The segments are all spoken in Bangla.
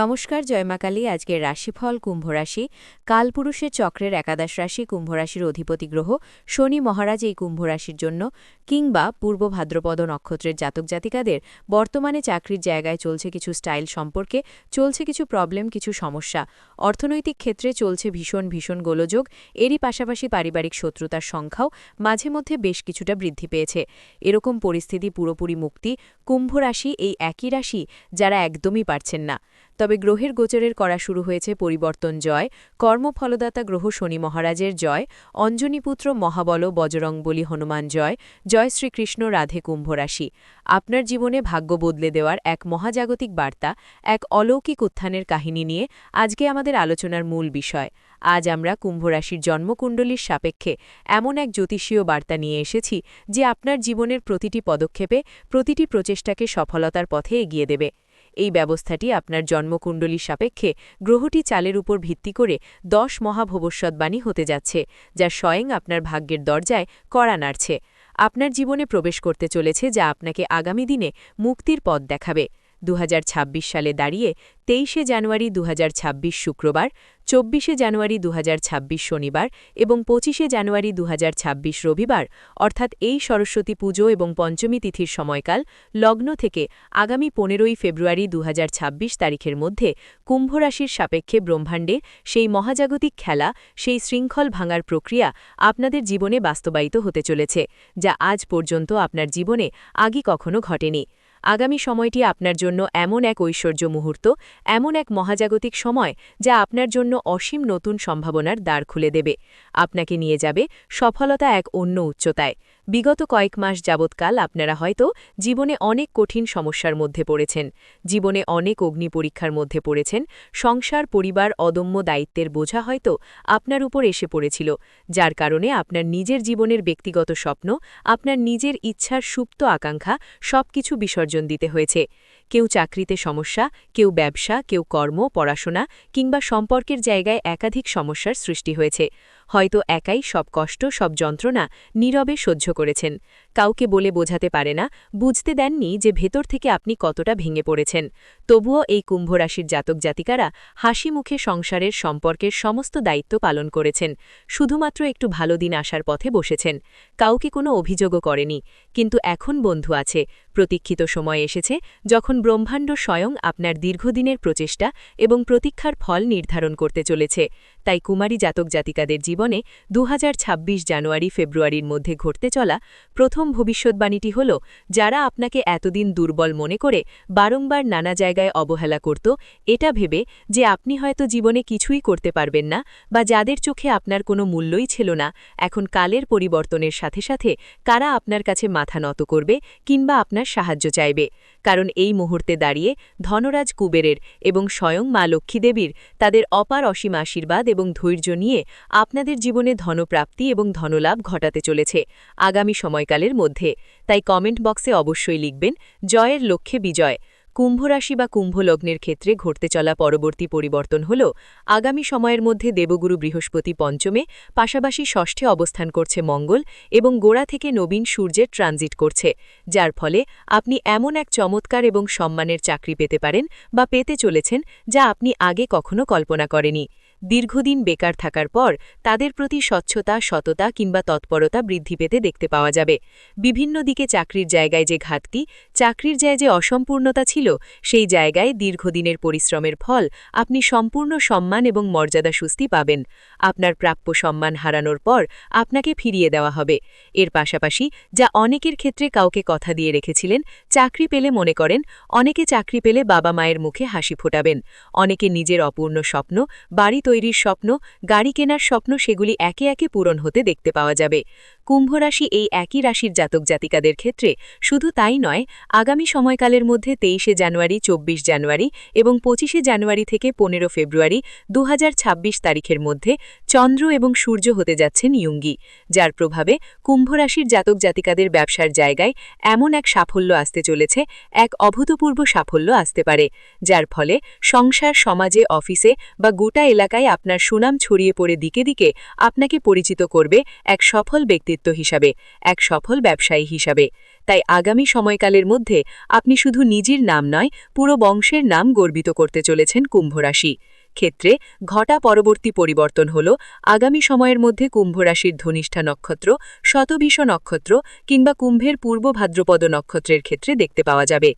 নমস্কার জয়মাকালী আজকের রাশিফল কুম্ভ রাশি। কালপুরুষের চক্রের একাদশ রাশি, কুম্ভ রাশির অধিপতি গ্রহ। শনি মহারাজ এই কুম্ভ রাশির জন্য। কিংবা পূর্ব ভাদ্রপদ নক্ষত্রের জাতক জাতিকাদের বর্তমানে চাকরির জায়গায় চলছে কিছু স্টাইল সম্পর্কে, চলছে কিছু প্রবলেম, কিছু সমস্যা। অর্থনৈতিক ক্ষেত্রে চলছে ভীষণ ভীষণ গোলযোগ। এরই পাশাপাশি পারিবারিক শত্রুতার সংখ্যাও মাঝে মধ্যে বেশ কিছুটা বৃদ্ধি পেয়েছে। এরকম পরিস্থিতি পুরোপুরি মুক্তি কুম্ভ রাশি এই একই রাশি যারা একদমই পারছেন না। তবে গ্রহের গোচরের করা শুরু হয়েছে পরিবর্তন জয়, কর্মফলদাতা গ্রহ শনি মহারাজের জয়, অঞ্জনীপুত্র মহাবল বজরংবলী হনুমান জয় জয় শ্রীকৃষ্ণ রাধে কুম্ভ রাশি। আপনার জীবনে ভাগ্য বদলে দেওয়ার এক মহাজাগতিক বার্তা, এক অলৌকিক উত্থানের কাহিনী নিয়ে আজকে আমাদের আলোচনার মূল বিষয়। আজ আমরা কুম্ভরাশির জন্মকুণ্ডলীর সাপেক্ষে এমন এক জ্যোতিষীয় বার্তা নিয়ে এসেছি, যে আপনার জীবনের প্রতিটি পদক্ষেপে প্রতিটি প্রচেষ্টাকে সফলতার পথে এগিয়ে দেবে। এই ব্যবস্থাটি আপনার জন্মকুণ্ডলী সাপেক্ষে গ্রহটি চালের উপর ভিত্তি করে দশ মহাভবস্বৎবাণী হতে যাচ্ছে, যা স্বয়ং আপনার ভাগ্যের দরজায় কড়া নাড়ছে। আপনার জীবনে প্রবেশ করতে চলেছে যা আপনাকে আগামী দিনে মুক্তির পথ দেখাবে। দু হাজার ছাব্বিশ সালে দাঁড়িয়ে তেইশে জানুয়ারি দুহাজার ছাব্বিশ শুক্রবার, চব্বিশে জানুয়ারি দুহাজার ছাব্বিশ শনিবার এবং পঁচিশে জানুয়ারি দু হাজার ছাব্বিশ রবিবার, অর্থাৎ এই সরস্বতী পুজো এবং পঞ্চমী তিথির সময়কাল, লগ্ন থেকে আগামী পনেরোই ফেব্রুয়ারি দু হাজার ছাব্বিশ তারিখের মধ্যে কুম্ভরাশির সাপেক্ষে ব্রহ্মাণ্ডের সেই মহাজাগতিক খেলা, সেই শৃঙ্খল ভাঙার প্রক্রিয়া আপনাদের জীবনে বাস্তবায়িত হতে চলেছে, যা আজ পর্যন্ত আপনার জীবনে আগে কখনো ঘটেনি। আগামী সময়টি আপনার জন্য এমন এক ঐশ্বর্য মুহূর্ত এমন এক মহাজাগতিক সময় যা আপনার জন্য অসীম নতুন সম্ভাবনার দ্বার খুলে দেবে। আপনাকে নিয়ে যাবে সফলতা এক অন্য উচ্চতায়। বিগত কয়েক মাস যাবৎকাল আপনারা হয়তো জীবনে অনেক কঠিন সমস্যার মধ্যে পড়েছেন, জীবনে অনেক অগ্নি পরীক্ষার মধ্যে পড়েছেন, সংসার, পরিবার, অদম্য দায়িত্বের বোঝা হয়তো আপনার উপর এসে পড়েছিল, যার কারণে আপনার নিজের জীবনের ব্যক্তিগত স্বপ্ন, আপনার নিজের ইচ্ছার সুপ্ত আকাঙ্ক্ষা সব কিছু বিসর্জন দিতে হয়েছে। কেউ চাকরিতে সমস্যা, কেউ ব্যবসা, কেউ কর্ম, পড়াশোনা কিংবা সম্পর্কের জায়গায় একাধিক সমস্যার সৃষ্টি হয়েছে। হয়তো একাই সব কষ্ট, সব যন্ত্রণা নীরবে সহ্য করেছেন। কাউকে বলে বোঝাতে পারে না, বুঝতে দেননি যে ভেতর থেকে আপনি কতটা ভেঙে পড়েছেন। তবুও এই কুম্ভরাশির জাতক জাতিকারা হাসি মুখে সংসারের সম্পর্কের সমস্ত দায়িত্ব পালন করেছেন। শুধুমাত্র একটু ভালো দিন আসার পথে বসেছেন। কাউকে কোনো অভিযোগও করেনি। কিন্তু এখন বন্ধু আছে প্রতীক্ষিত সময় এসেছে যখন ব্রহ্মাণ্ড স্বয়ং আপনার দীর্ঘদিনের প্রচেষ্টা এবং প্রতীক্ষার ফল নির্ধারণ করতে চলেছে। তাই কুমারী জাতক জাতিকাদের জীবনে দু হাজার ছাব্বিশ জানুয়ারি ফেব্রুয়ারির মধ্যে ঘটতে চলা প্রথম ভবিষ্যৎবাণীটি হল, যারা আপনাকে এতদিন দুর্বল মনে করে বারংবার নানা জায়গায় অবহেলা করত, এটা ভেবে যে আপনি হয়তো জীবনে কিছুই করতে পারবেন না বা যাদের চোখে আপনার কোনো মূল্যই ছিল না, এখন কালের পরিবর্তনের সাথে সাথে কারা আপনার কাছে মাথা নত করবে কিংবা আপনার সাহায্য চাইবে। কারণ এই মুহূর্তে দাঁড়িয়ে ধনরাজ কুবেরের এবং স্বয়ং মা লক্ষ্মীদেবীর তাদের অপার অসীম আশীর্বাদ এবং ধৈর্য নিয়ে আপনাদের জীবনে ধনপ্রাপ্তি এবং ধনলাভ ঘটাতে চলেছে আগামী সময়কালের মধ্যে। তাই কমেন্ট বক্সে অবশ্যই লিখবেন, জয়ের লক্ষ্যে বিজয়। কুম্ভরাশি বা কুম্ভলগ্নের ক্ষেত্রে ঘটতে চলা পরবর্তী পরিবর্তন হল, আগামী সময়ের মধ্যে দেবগুরু বৃহস্পতি পঞ্চমে, পাশাপাশি ষষ্ঠে অবস্থান করছে মঙ্গল এবং গোড়া থেকে নবীন সূর্যের ট্রানজিট করছে, যার ফলে আপনি এমন এক চমৎকার এবং সম্মানের চাকরি পেতে পারেন বা পেতে চলেছেন যা আপনি আগে কখনো কল্পনা করেনি। দীর্ঘদিন বেকার থাকার পর তাদের প্রতি স্বচ্ছতা, সততা কিংবা তৎপরতা বৃদ্ধি পেতে দেখতে পাওয়া যাবে। বিভিন্ন দিকে চাকরির জায়গায় যে ঘাটতি চাকরির যায় যে অসম্পূর্ণতা ছিল, সেই জায়গায় দীর্ঘদিনের পরিশ্রমের ফল আপনি সম্পূর্ণ সম্মান এবং মর্যাদা সুস্থি পাবেন। আপনার প্রাপ্য সম্মান হারানোর পর আপনাকে ফিরিয়ে দেওয়া হবে। এর পাশাপাশি যা অনেকের ক্ষেত্রে কাউকে কথা দিয়ে রেখেছিলেন, চাকরি পেলে মনে করেন, অনেকে চাকরি পেলে বাবা মায়ের মুখে হাসি ফোটাবেন। অনেকে নিজের অপূর্ণ স্বপ্ন, বাড়ি তৈরির স্বপ্ন, গাড়ি কেনার স্বপ্ন, সেগুলি একে একে পূরণ হতে দেখতে পাওয়া যাবে। কুম্ভরাশি এই একই রাশির জাতক জাতিকাদের ক্ষেত্রে শুধু তাই নয়, আগামী সময়কালের মধ্যে তেইশে জানুয়ারি ২৪ জানুয়ারি এবং পঁচিশে জানুয়ারি থেকে পনেরো ফেব্রুয়ারি দুহাজার ছাব্বিশ তারিখের মধ্যে চন্দ্র এবং সূর্য হতে যাচ্ছেন ইয়ুঙ্গি, যার প্রভাবে কুম্ভরাশির জাতক জাতিকাদের ব্যবসার জায়গায় এমন এক সাফল্য আসতে চলেছে, এক অভূতপূর্ব সাফল্য আসতে পারে, যার ফলে সংসার, সমাজে, অফিসে বা গোটা এলাকায় আপনার সুনাম ছড়িয়ে পড়ে দিকে দিকে আপনাকে পরিচিত করবে এক সফল ব্যক্তি ব্যক্তিত্ব হিসাবে, এক সফল ব্যবসায়ী হিসাবে। তাই আগামী সময়কালের মধ্যে আপনি শুধু নিজের নাম নয়, পুরো বংশের নাম গর্বিত করতে চলেছেন কুম্ভরাশি। ক্ষেত্রে ঘটা পরবর্তী পরিবর্তন হল, আগামী সময়ের মধ্যে কুম্ভরাশির ধনিষ্ঠা নক্ষত্র, শতবিষ নক্ষত্র কিংবা কুম্ভের পূর্ব ভাদ্রপদ নক্ষত্রের ক্ষেত্রে দেখতে পাওয়া যাবে।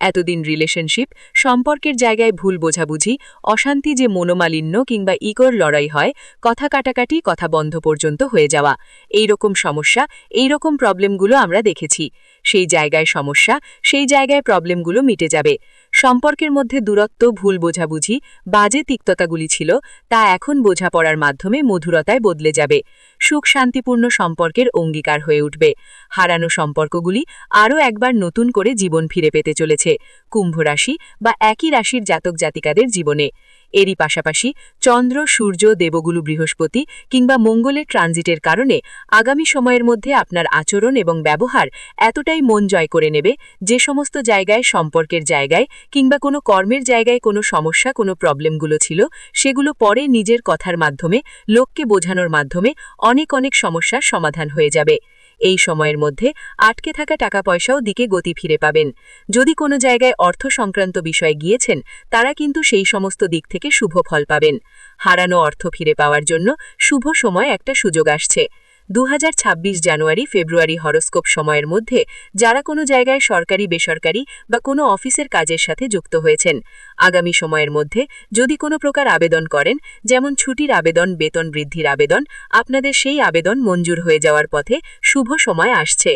এতদিন রিলেশনশিপ সম্পর্কের জায়গায় ভুল বোঝাবুঝি, অশান্তি যে মনোমালিন্য কিংবা ইকর লড়াই হয়, কথা কাটাকাটি, কথা বন্ধ পর্যন্ত হয়ে যাওয়া। এই রকম সমস্যা এই রকম প্রবলেমগুলো আমরা দেখেছি। সেই জায়গায় সমস্যা, সেই জায়গায় প্রবলেমগুলো মিটে যাবে। সম্পর্কের মধ্যে দূরত্ব, ভুল বোঝাবুঝি, বাজে তিক্ততাগুলি ছিল, তা এখন বোঝাপড়ার মাধ্যমে মধুরতায় বদলে যাবে। সুখ শান্তিপূর্ণ সম্পর্কের অঙ্গীকার হয়ে উঠবে। হারানো সম্পর্কগুলি আরও একবার নতুন করে জীবন ফিরে পেতে চলেছে কুম্ভ রাশি বা একই রাশির জাতক জাতিকাদের জীবনে। এরই পাশাপাশি চন্দ্র, সূর্য দেবগুলু বৃহস্পতি কিংবা মঙ্গলের ট্রানজিটের কারণে আগামী সময়ের মধ্যে আপনার আচরণ এবং ব্যবহার এতটাই মন জয় করে নেবে যে সমস্ত জায়গায়, সম্পর্কের জায়গায় কিংবা কোনো কর্মের জায়গায় কোনো সমস্যা, কোনো প্রবলেমগুলো ছিল, সেগুলো পরে নিজের কথার মাধ্যমে, লোককে বোঝানোর মাধ্যমে অনেক অনেক সমস্যার সমাধান হয়ে যাবে। এই সময়ের মধ্যে আটকে থাকা টাকা পয়সাও দিকে গতি ফিরে পাবেন। যদি কোনো জায়গায় অর্থ সংক্রান্ত বিষয়ে গিয়েছেন, তারা কিন্তু সেই সমস্ত দিক থেকে শুভ ফল পাবেন। হারানো অর্থ ফিরে পাওয়ার জন্য শুভ সময় একটা সুযোগ আসছে। দু হাজার ছাব্বিশ জানুয়ারি ফেব্রুয়ারি হরস্কোপ সময়ের মধ্যে যারা কোনো জায়গায় সরকারি, বেসরকারি বা কোনো অফিসের কাজের সাথে যুক্ত হয়েছেন। আগামী সময়ের মধ্যে যদি কোনো প্রকার আবেদন করেন, যেমন ছুটির আবেদন, বেতন বৃদ্ধির আবেদন, আপনাদের সেই আবেদন মঞ্জুর হয়ে যাওয়ার পথে শুভ সময় আসছে।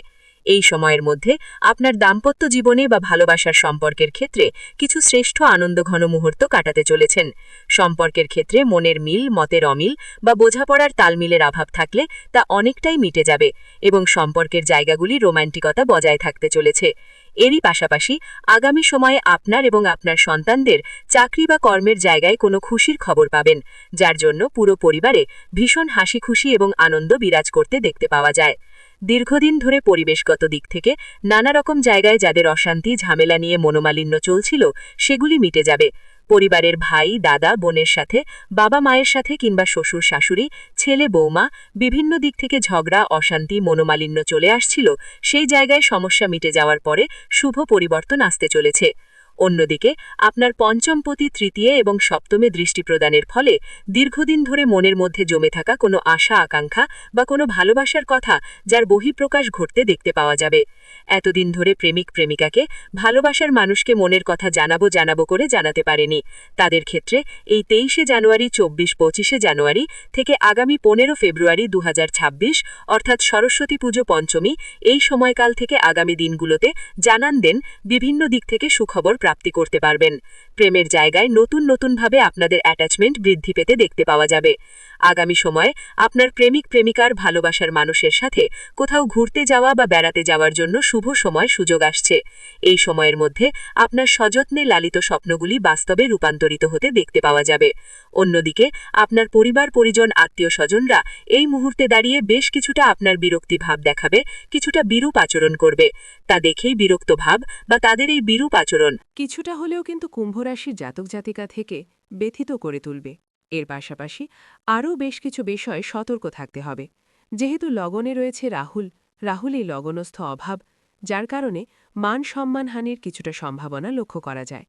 এই সময়ের মধ্যে আপনার দাম্পত্য জীবনে বা ভালোবাসার সম্পর্কের ক্ষেত্রে কিছু শ্রেষ্ঠ আনন্দঘন মুহূর্ত কাটাতে চলেছেন। সম্পর্কের ক্ষেত্রে মনের মিল, মতের অমিল বা বোঝাপড়ার তালমিলের অভাব থাকলে তা অনেকটাই মিটে যাবে এবং সম্পর্কের জায়গাগুলি রোম্যান্টিকতা বজায় থাকতে চলেছে। এরই পাশাপাশি আগামী সময়ে আপনার এবং আপনার সন্তানদের চাকরি বা কর্মের জায়গায় কোনো খুশির খবর পাবেন, যার জন্য পুরো পরিবারে ভীষণ হাসি খুশি এবং আনন্দ বিরাজ করতে দেখতে পাওয়া যায়। দীর্ঘদিন ধরে পরিবেশগত দিক থেকে নানা রকম জায়গায় যাদের অশান্তি, ঝামেলা নিয়ে মনোমালিন্য চলছিল, সেগুলি মিটে যাবে। পরিবারের ভাই, দাদা, বোনের সাথে, বাবা মায়ের সাথে কিংবা শ্বশুর, শাশুড়ি, ছেলে, বৌমা বিভিন্ন দিক থেকে ঝগড়া, অশান্তি, মনোমালিন্য চলে আসছিল, সেই জায়গায় সমস্যা মিটে যাওয়ার পরে শুভ পরিবর্তন আসতে চলেছে। অন্যদিকে, আপনার পঞ্চমপতি তৃতীয় এবং সপ্তমে দৃষ্টি প্রদানের ফলে দীর্ঘদিন ধরে মনের মধ্যে জমে থাকা কোনো আশা, আকাঙ্ক্ষা বা কোনো ভালোবাসার কথা যার বহিঃপ্রকাশ ঘটতে দেখতে পাওয়া যাবে। এতদিন ধরে প্রেমিক প্রেমিকাকে ভালোবাসার মানুষকে মনের কথা জানাব জানাব করে জানাতে পারেনি। তাদের ক্ষেত্রে এই তেইশে জানুয়ারি, চব্বিশ, পঁচিশে জানুয়ারি থেকে আগামী পনেরো ফেব্রুয়ারি দু হাজার ছাব্বিশ, অর্থাৎ সরস্বতী পুজো, পঞ্চমী, এই সময়কাল থেকে আগামী দিনগুলোতে জানান দেন বিভিন্ন দিক থেকে সুখবর প্রাপ্তি করতে পারবেন। প্রেমের জায়গায় নতুন নতুনভাবে আপনাদের অ্যাটাচমেন্ট বৃদ্ধি পেতে দেখতে পাওয়া যাবে। আগামী সময়ে আপনার প্রেমিক প্রেমিকার ভালোবাসার মানুষের সাথে কোথাও ঘুরতে যাওয়া বা বেড়াতে যাওয়ার জন্য শুভ সময় সুযোগ আসছে। এই সময়ের মধ্যে আপনার সযত্নে লালিত স্বপ্নগুলি বাস্তবে রূপান্তরিত হতে দেখতে পাওয়া যাবে। অন্যদিকে আপনার পরিবার, পরিজন, আত্মীয় স্বজনরা এই মুহূর্তে দাঁড়িয়ে বেশ কিছুটা আপনার বিরক্তি ভাব দেখাবে, কিছুটা বিরূপ আচরণ করবে। তা দেখেই বিরক্ত ভাব বা তাদের এই বিরূপ আচরণ কিছুটা হলেও কিন্তু কুম্ভরাশির জাতক জাতিকা থেকে ব্যথিত করে তুলবে। এর পাশাপাশি আরও বেশ কিছু বিষয়ে সতর্ক থাকতে হবে। যেহেতু লগনে রয়েছে রাহুল রাহুল এই লগনস্থ অভাব, যার কারণে মান সম্মানহানির কিছুটা সম্ভাবনা লক্ষ্য করা যায়।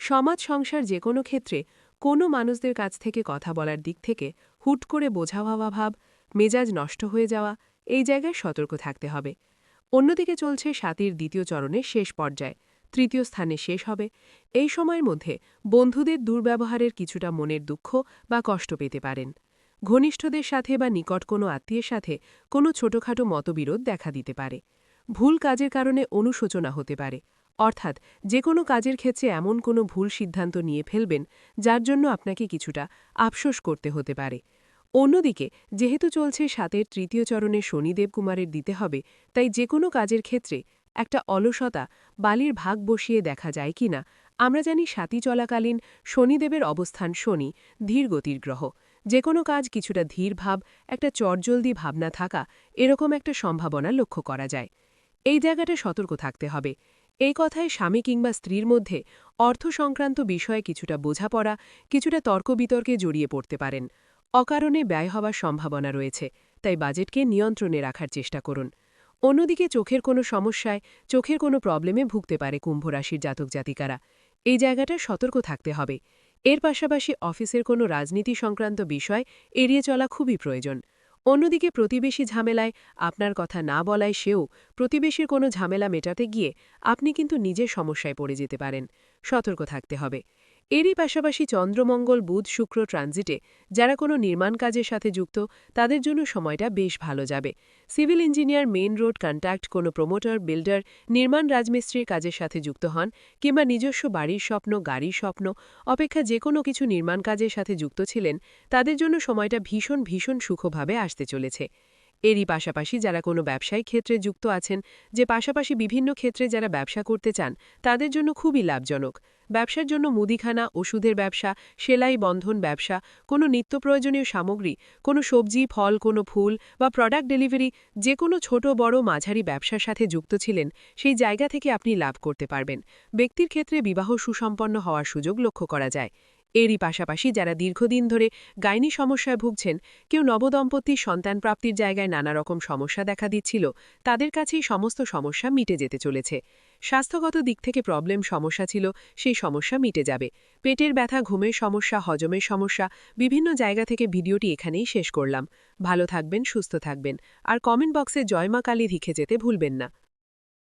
সমাজ সংসার যে কোনো ক্ষেত্রে কোনো মানুষদের কাছ থেকে কথা বলার দিক থেকে হুট করে বোঝা হওয়া ভাব, মেজাজ নষ্ট হয়ে যাওয়া, এই জায়গায় সতর্ক থাকতে হবে। অন্যদিকে চলছে সাতির দ্বিতীয় চরণের শেষ পর্যায়ে। তৃতীয় স্থানে শেষ হবে। এই সময়ের মধ্যে বন্ধুদের দুর্ব্যবহারের কিছুটা মনের দুঃখ বা কষ্ট পেতে পারেন। ঘনিষ্ঠদের সাথে বা নিকট কোনো আত্মীয়ের সাথে কোনো ছোটখাটো মতবিরোধ দেখা দিতে পারে। ভুল কাজের কারণে অনুশোচনা হতে পারে। অর্থাৎ যে কোনো কাজের ক্ষেত্রে এমন কোনো ভুল সিদ্ধান্ত নিয়ে ফেলবেন, যার জন্য আপনাকে কিছুটা আফসোস করতে হতে পারে। অন্যদিকে, যেহেতু চলছে সাতের তৃতীয় চরণে শনিদেব কুমারের দিতে হবে, তাই যে কোনো কাজের ক্ষেত্রে একটা অলসতা বালির ভাগ বসিয়ে দেখা যায় কিনা আমরা জানি সাতি চলাকালীন শনিদেবের অবস্থান শনি ধীর গতির গ্রহ। যে কোনো কাজ কিছুটা ধীর ভাব, একটা চটজলদি ভাবনা থাকা এরকম একটা সম্ভাবনা লক্ষ্য করা যায়। এই জায়গাটা সতর্ক থাকতে হবে। এই কথায় স্বামী কিংবা স্ত্রীর মধ্যে অর্থ সংক্রান্ত বিষয়ে কিছুটা বোঝাপড়া, কিছুটা তর্ক বিতর্কে জড়িয়ে পড়তে পারেন। অকারণে ব্যয় হওয়ার সম্ভাবনা রয়েছে, তাই বাজেটকে নিয়ন্ত্রণে রাখার চেষ্টা করুন। অন্যদিকে চোখের কোনো সমস্যায় চোখের কোনো প্রবলেমে ভুগতে পারে কুম্ভ রাশির জাতক জাতিকারা। এই জায়গাটা সতর্ক থাকতে হবে। এর পাশাপাশি অফিসের কোনো রাজনীতি সংক্রান্ত বিষয় এড়িয়ে চলা খুবই প্রয়োজন। অন্যদিকে প্রতিবেশী ঝামেলায় আপনার কথা না বলায় সেও প্রতিবেশীর কোনো ঝামেলা মেটাতে গিয়ে আপনি কিন্তু নিজের সমস্যায় পড়ে যেতে পারেন। সতর্ক থাকতে হবে। এরই পাশাপাশি চন্দ্রমঙ্গল, বুধ, শুক্র ট্রানজিটে যারা কোনো নির্মাণ কাজের সাথে যুক্ত, তাদের জন্য সময়টা বেশ ভালো যাবে। Civil engineer, main road contact কোনো প্রমোটার, বিল্ডার, নির্মাণ রাজমিস্ত্রির কাজের সাথে যুক্ত হন কিংবা নিজস্ব বাড়ির স্বপ্ন, গাড়ির স্বপ্ন, অপেক্ষা যে কোনো কিছু নির্মাণ কাজের সাথে যুক্ত ছিলেন, তাদের জন্য সময়টা ভীষণ ভীষণ সুখভাবে আসতে চলেছে। এরই পাশাপাশি যারা কোনো ব্যবসায়িক ক্ষেত্রে যুক্ত আছেন, যে পাশাপাশি বিভিন্ন ক্ষেত্রে যারা ব্যবসা করতে চান, তাদের জন্য খুবই লাভজনক। ব্যবসার জন্য মুদিখানা, ওষুধের ব্যবসা, সেলাই বন্ধন ব্যবসা, কোনো নিত্য প্রয়োজনীয় সামগ্রী, কোনো সবজি, ফল, কোনো ফুল বা প্রোডাক্ট ডেলিভারি যে কোনো ছোট, বড়, মাঝারি ব্যবসার সাথে যুক্ত ছিলেন, সেই জায়গা থেকে আপনি লাভ করতে পারবেন। ব্যক্তির ক্ষেত্রে বিবাহ সুসম্পন্ন হওয়ার সুযোগ লক্ষ্য করা যায়। এরই পাশাপাশি যারা দীর্ঘদিন ধরে গাইনি সমস্যায় ভুগছেন, কেউ নবদম্পতির সন্তান প্রাপ্তির জায়গায় নানা রকম সমস্যা দেখা দিচ্ছিল, তাদের কাছেই সমস্ত সমস্যা মিটে যেতে চলেছে। স্বাস্থ্যগত দিক থেকে প্রবলেম সমস্যা ছিল, সেই সমস্যা মিটে যাবে। পেটের ব্যথা, ঘুমের সমস্যা, হজমের সমস্যা, বিভিন্ন জায়গা থেকে ভিডিওটি এখানেই শেষ করলাম। ভালো থাকবেন, সুস্থ থাকবেন। আর কমেন্ট বক্সে জয়মা কালী লিখে যেতে ভুলবেন না।